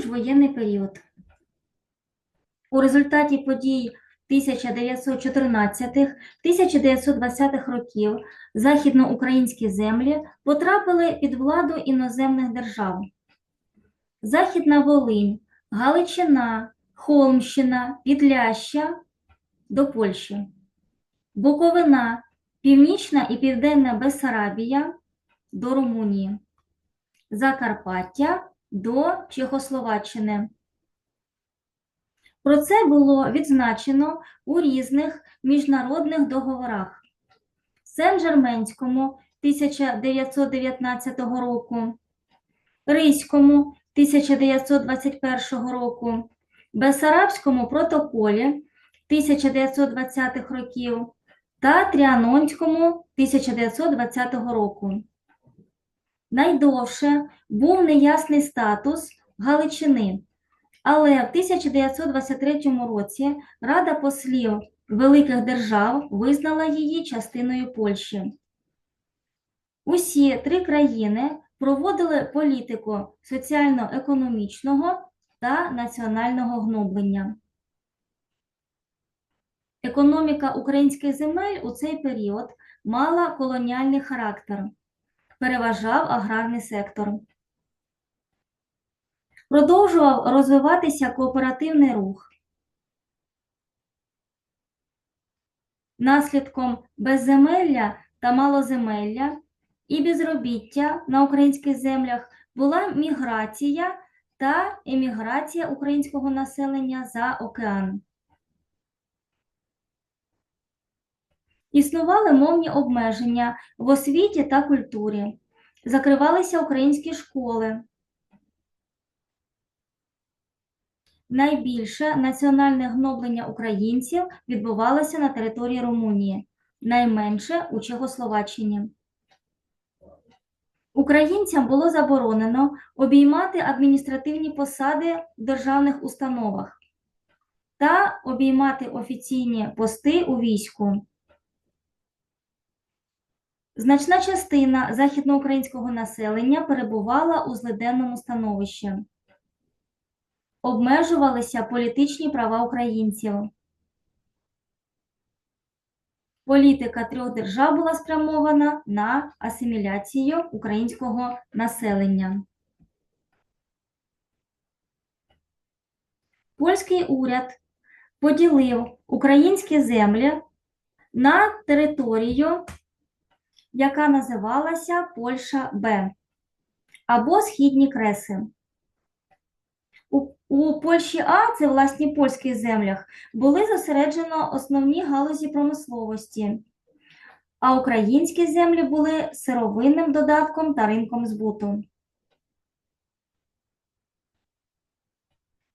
міжвоєнний період. У результаті подій 1914-1920-х років західноукраїнські землі потрапили під владу іноземних держав. Західна Волинь, Галичина, Холмщина, Підляща до Польщі, Буковина, Північна і Південна Бессарабія до Румунії, Закарпаття до Чехословаччини. Про це було відзначено у різних міжнародних договорах. Сен-Жерменському 1919 року, Ризькому 1921 року, Бесарабському протоколі 1920-х років та Тріанонському 1920 року. Найдовше був неясний статус Галичини, але в 1923 році Рада послів великих держав визнала її частиною Польщі. Усі три країни проводили політику соціально-економічного та національного гноблення. Економіка українських земель у цей період мала колоніальний характер, переважав аграрний сектор. Продовжував розвиватися кооперативний рух. Наслідком безземелля та малоземелля і безробіття на українських землях була міграція та еміграція українського населення за океан. Існували мовні обмеження в освіті та культурі, закривалися українські школи. Найбільше національне гноблення українців відбувалося на території Румунії, найменше у Чехословаччині. Українцям було заборонено обіймати адміністративні посади в державних установах та обіймати офіційні пости у війську. Значна частина західноукраїнського населення перебувала у злиденному становищі. Обмежувалися політичні права українців. Політика трьох держав була спрямована на асиміляцію українського населення. Польський уряд поділив українські землі на територію, яка називалася Польща Б або Східні Креси. У, Польщі А, це власні польських землях, були зосереджено основні галузі промисловості, а українські землі були сировинним додатком та ринком збуту.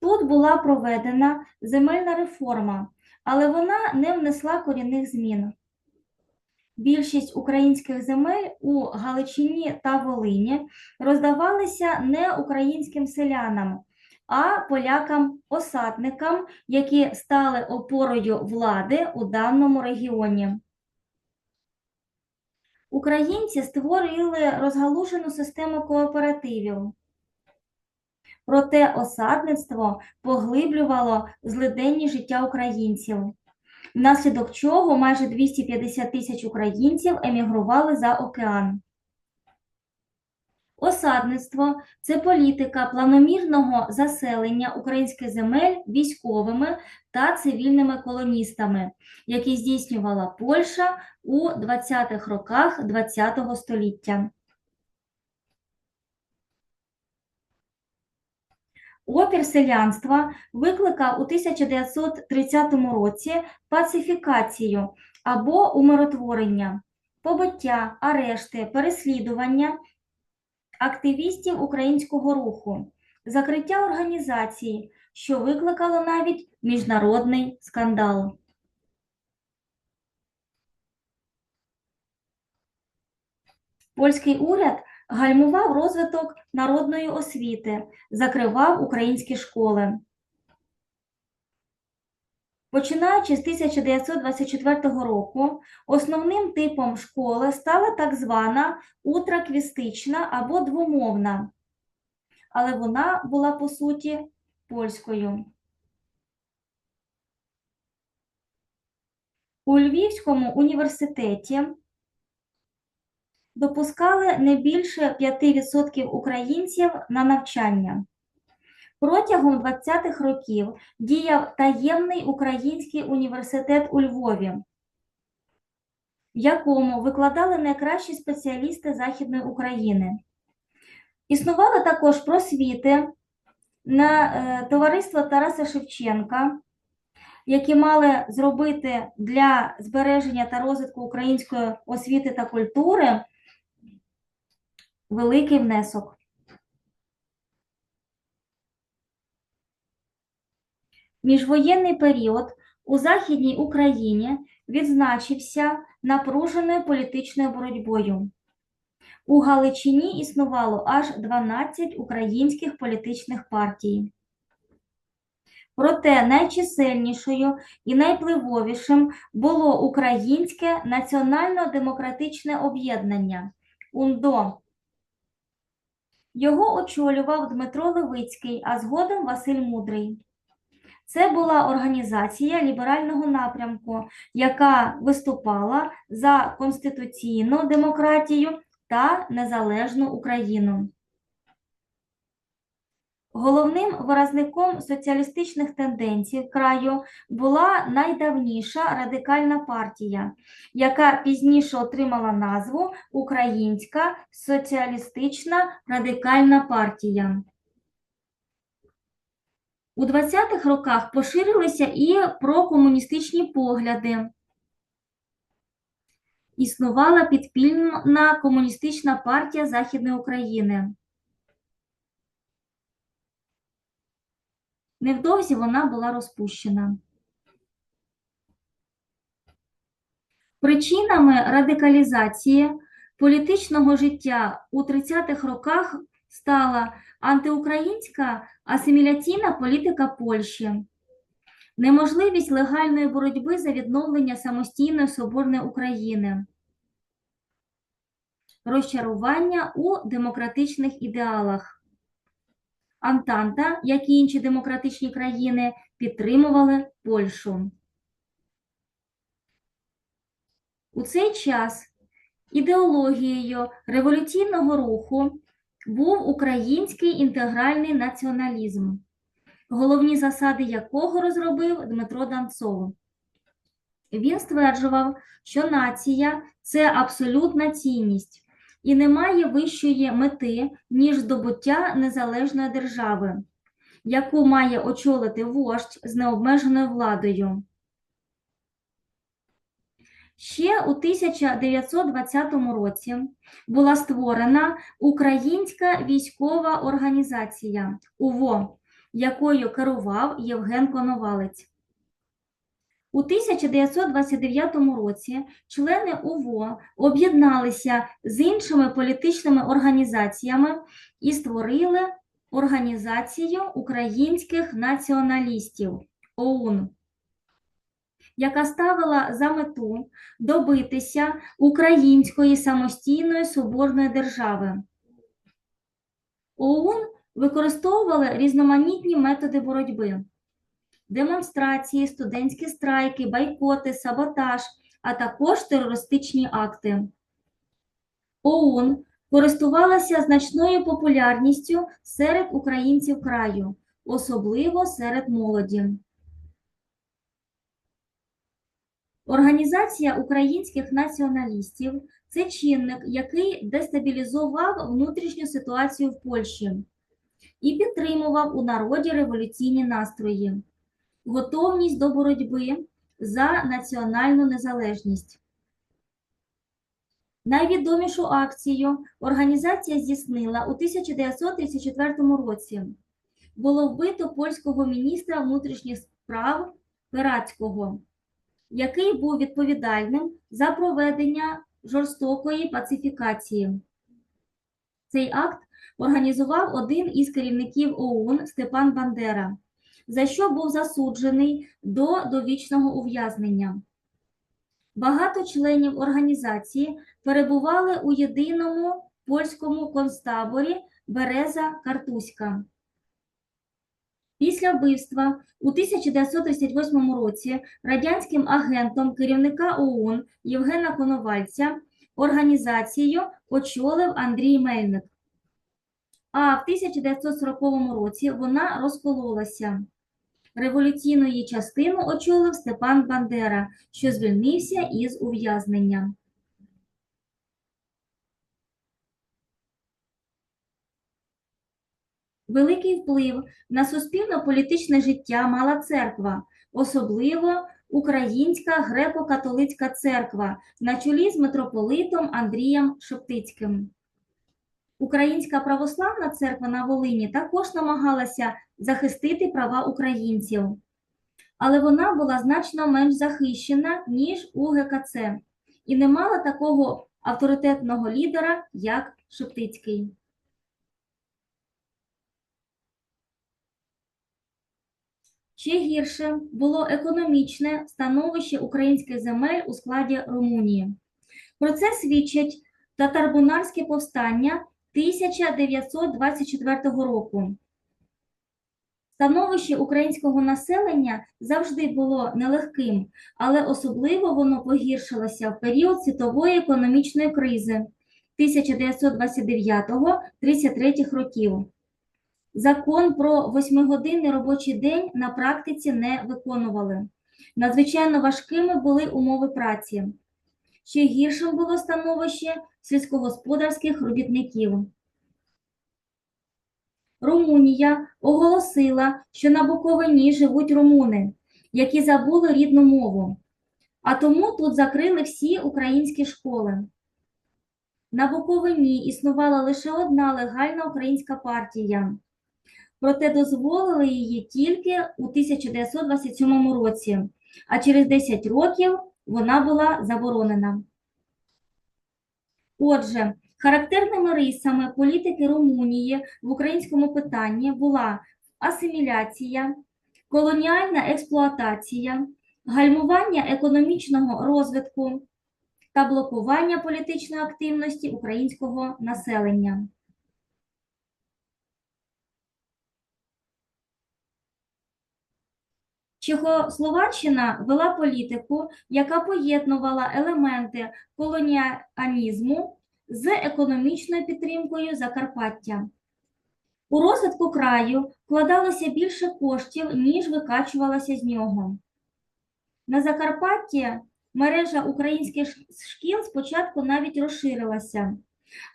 Тут була проведена земельна реформа, але вона не внесла корінних змін. Більшість українських земель у Галичині та Волині роздавалися не українським селянам, а полякам-осадникам, які стали опорою влади у даному регіоні. Українці створили розгалужену систему кооперативів. Проте осадництво поглиблювало злиденні життя українців, внаслідок чого майже 250 тисяч українців емігрували за океан. Осадництво це політика планомірного заселення українських земель військовими та цивільними колоністами, які здійснювала Польща у 20-х роках ХХ століття. Опір селянства викликав у 1930 році пацифікацію або умиротворення, побиття, арешти, переслідування активістів українського руху, закриття організації, що викликало навіть міжнародний скандал. Польський уряд гальмував розвиток народної освіти, закривав українські школи. Починаючи з 1924 року, основним типом школи стала так звана утраквістична або двомовна. але вона була по суті польською. У Львівському університеті допускали не більше 5% українців на навчання. Протягом 20-х років діяв таємний український університет у Львові, в якому викладали найкращі спеціалісти Західної України. Існували також просвіти на е, товариство Тараса Шевченка, які мали зробити для збереження та розвитку української освіти та культури великий внесок. Міжвоєнний період у Західній Україні відзначився напруженою політичною боротьбою. У Галичині існувало аж 12 українських політичних партій. Проте найчисельнішою і найпливовішим було Українське національно-демократичне об'єднання УНДО. Його очолював Дмитро Левицький, а згодом Василь Мудрий. Це була організація ліберального напрямку, яка виступала за конституційну демократію та незалежну Україну. Головним виразником соціалістичних тенденцій краю була найдавніша радикальна партія, яка пізніше отримала назву Українська соціалістична радикальна партія. У 20-х роках поширилися і прокомуністичні погляди. Існувала підпільна комуністична партія Західної України. Невдовзі вона була розпущена. Причинами радикалізації політичного життя у 30-х роках стала антиукраїнська асиміляційна політика Польщі, неможливість легальної боротьби за відновлення самостійної соборної України, розчарування у демократичних ідеалах. Антанта, як і інші демократичні країни, підтримували Польщу. У цей час ідеологією революційного руху був український інтегральний націоналізм, головні засади якого розробив Дмитро Данцов. Він стверджував, що нація це абсолютна цінність і немає вищої мети, ніж здобуття незалежної держави, яку має очолити вождь з необмеженою владою. Ще у 1920 році була створена Українська військова організація УВО, якою керував Євген Коновалець. У 1929 році члени УВО об'єдналися з іншими політичними організаціями і створили Організацію українських націоналістів ОУН яка ставила за мету добитися української самостійної соборної держави. ОУН використовували різноманітні методи боротьби, демонстрації, студентські страйки, бойкоти, саботаж, а також терористичні акти. ОУН користувалася значною популярністю серед українців краю, особливо серед молоді. Організація українських націоналістів це чинник, який дестабілізував внутрішню ситуацію в Польщі і підтримував у народі революційні настрої, готовність до боротьби за національну незалежність. Найвідомішу акцію організація здійснила у 1934 році. Було вбито польського міністра внутрішніх справ Пирацького який був відповідальним за проведення жорстокої пацифікації. Цей акт організував один із керівників ОУН Степан Бандера, за що був засуджений до довічного ув'язнення. Багато членів організації перебували у єдиному польському концтаборі Береза Картузька. Після вбивства у 1938 році радянським агентом керівника ОУН Євгена Коновальця організацію очолив Андрій Мельник. А в 1940 році вона розкололася. Революційну її частину очолив Степан Бандера, що звільнився із ув'язнення. Великий вплив на суспільно-політичне життя мала церква, особливо Українська греко-католицька церква на чолі з митрополитом Андрієм Шептицьким. Українська православна церква на Волині також намагалася захистити права українців, але вона була значно менш захищена, ніж у ГКЦ, і не мала такого авторитетного лідера, як Шептицький. Ще гірше було економічне становище українських земель у складі Румунії. Про це свідчить татарбунарське повстання 1924 року. Становище українського населення завжди було нелегким, але особливо воно погіршилося в період світової економічної кризи 1929-33 років. Закон про восьмигодинний робочий день на практиці не виконували. Надзвичайно важкими були умови праці. Ще гіршим було становище сільськогосподарських робітників. Румунія оголосила, що на Буковині живуть румуни, які забули рідну мову, а тому тут закрили всі українські школи. На Буковині існувала лише одна легальна українська партія, проте дозволили її тільки у 1927 році, а через 10 років вона була заборонена. Отже, характерними рисами політики Румунії в українському питанні була асиміляція, колоніальна експлуатація, гальмування економічного розвитку та блокування політичної активності українського населення. Чехословаччина вела політику, яка поєднувала елементи колоніалізму з економічною підтримкою Закарпаття. У розвитку краю вкладалося більше коштів, ніж викачувалося з нього. На Закарпатті мережа українських шкіл спочатку навіть розширилася,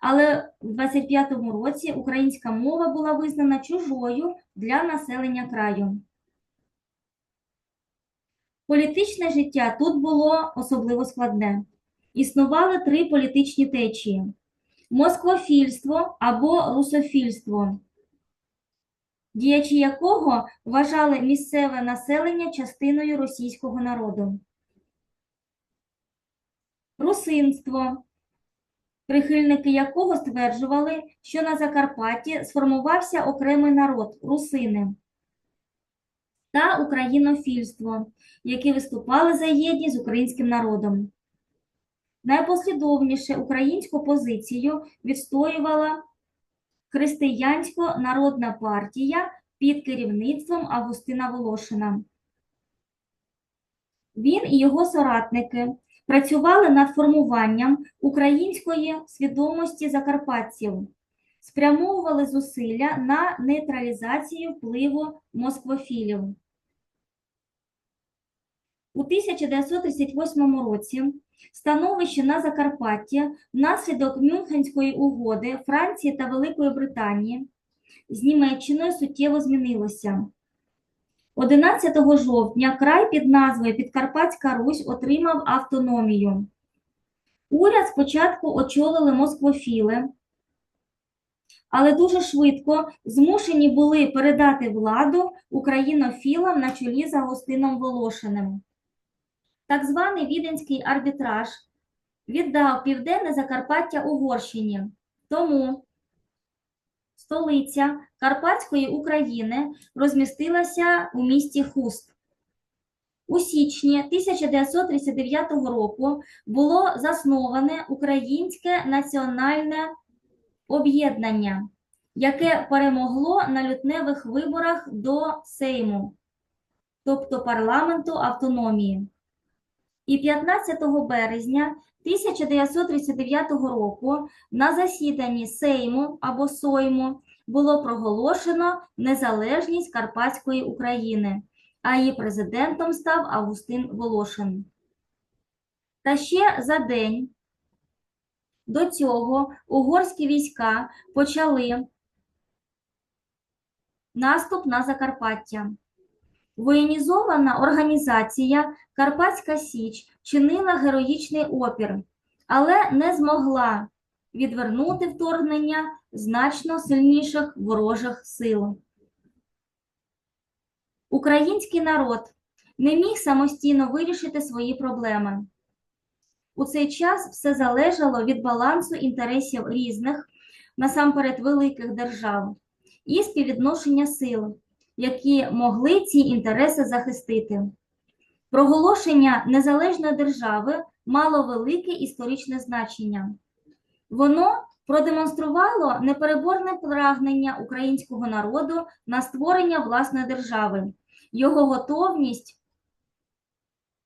але в 25-му році українська мова була визнана чужою для населення краю. Політичне життя тут було особливо складне. Існували три політичні течії: москвофільство або русофільство, діячі якого вважали місцеве населення частиною російського народу. Русинство, прихильники якого стверджували, що на Закарпатті сформувався окремий народ русини та українофільство, які виступали за єдність з українським народом. Найпослідовніше українську позицію відстоювала Християнсько-народна партія під керівництвом Августина Волошина. Він і його соратники працювали над формуванням української свідомості закарпатців, спрямовували зусилля на нейтралізацію впливу москвофілів. У 1938 році становище на Закарпатті внаслідок Мюнхенської угоди Франції та Великої Британії з Німеччиною суттєво змінилося. 11 жовтня край під назвою Підкарпатська Русь отримав автономію. Уряд спочатку очолили москвофіли, але дуже швидко змушені були передати владу українофілам на чолі з Агустином Волошиним. Так званий Віденський арбітраж віддав Південне Закарпаття Угорщині. Тому столиця Карпатської України розмістилася у місті Хуст. У січні 1939 року було засноване Українське національне об'єднання, яке перемогло на лютневих виборах до Сейму, тобто парламенту автономії. І 15 березня 1939 року на засіданні Сейму або Сойму було проголошено незалежність Карпатської України, а її президентом став Августин Волошин. Та ще за день до цього угорські війська почали наступ на Закарпаття. Воєнізована організація Карпатська Січ чинила героїчний опір, але не змогла відвернути вторгнення значно сильніших ворожих сил. Український народ не міг самостійно вирішити свої проблеми. У цей час все залежало від балансу інтересів різних, насамперед великих держав, і співвідношення сил, які могли ці інтереси захистити. Проголошення незалежної держави мало велике історичне значення. Воно продемонструвало непереборне прагнення українського народу на створення власної держави, його готовність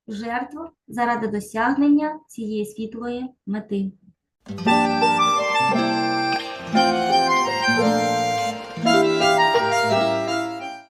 жертв заради досягнення цієї світлої мети.